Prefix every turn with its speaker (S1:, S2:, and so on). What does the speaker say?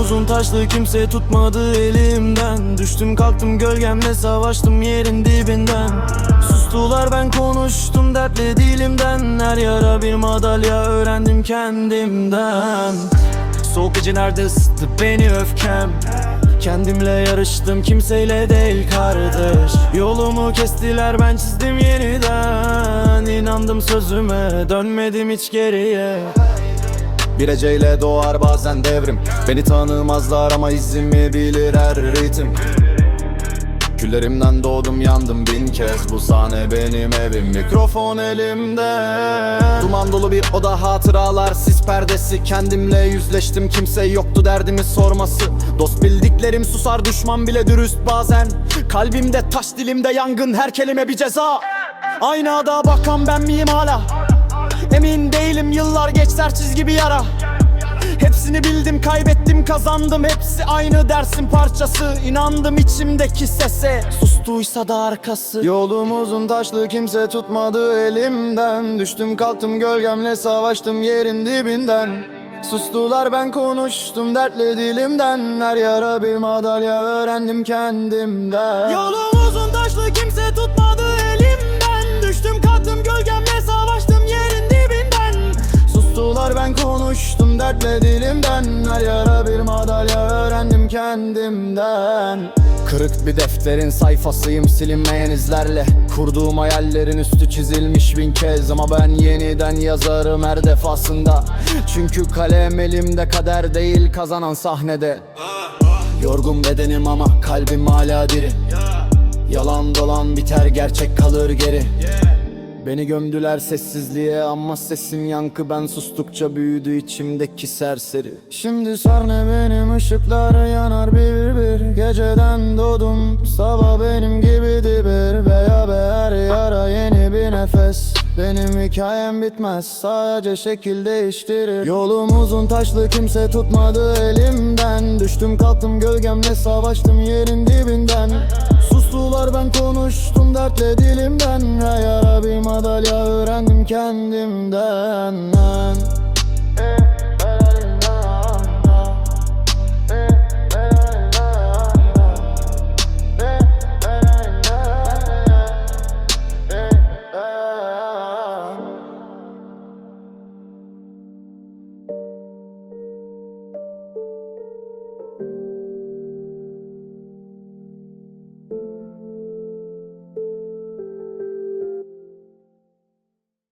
S1: uzun taşlı kimse tutmadı elimden. Düştüm kalktım gölgemle savaştım yerin dibinden. Sustular ben konuştum dertli dilimden. Her yara bir madalya öğrendim kendimden. Soğuk nerede ısıttı beni öfkem? Kendimle yarıştım kimseyle değil kardeş. Yolumu kestiler ben çizdim yeniden. İnandım sözüme dönmedim hiç geriye bir eceyle doğar bazen devrim. Beni tanımazlar ama izimi bilir her ritim. Küllerimden doğdum yandım bin kez. Bu sahne benim evim. Mikrofon elimde. Duman dolu bir oda hatıralar Sis perdesi. Kendimle yüzleştim Kimse yoktu derdimi sorması. Dost bildiklerim susar düşman bile dürüst bazen. Kalbimde taş dilimde yangın her kelime bir ceza. Aynada bakan ben miyim hala? Emin değilim yıllar geçer çizgi bir yara. Hepsini bildim kaybettim kazandım. Hepsi aynı dersin parçası. İnandım içimdeki sese. Sustuysa da arkası. Yolum uzun taşlı kimse tutmadı elimden. Düştüm kalktım gölgemle savaştım yerin dibinden. Sustular ben konuştum dertli dilimden. Her yara bir madalya öğrendim kendimden. Yolum uzun taşlı kimse Sustular ben konuştum dertle dilimden. Her yara bir madalya öğrendim kendimden. Kırık bir defterin sayfasıyım silinmeyen izlerle. Kurduğum hayallerin üstü çizilmiş bin kez Ama ben yeniden yazarım her defasında. Çünkü kalem elimde kader değil kazanan sahnede. Yorgun bedenim ama kalbim hala diri. Yalan dolan biter gerçek kalır geri Beni gömdüler sessizliğe ama sesim yankı. Ben sustukça büyüdü içimdeki serseri. Şimdi sahne benim ışıklar yanar bir bir. Geceden doğdum sabah benim gibiydi bir Veya be her yara yeni bir nefes. Benim hikayem bitmez sadece şekil değiştirir. Yolum uzun taşlı kimse tutmadı elimden. Düştüm kalktım gölgemle savaştım yerin dibinden Sustular ben konuştum dertle dilimden. Her yara bir madalya öğrendim kendimden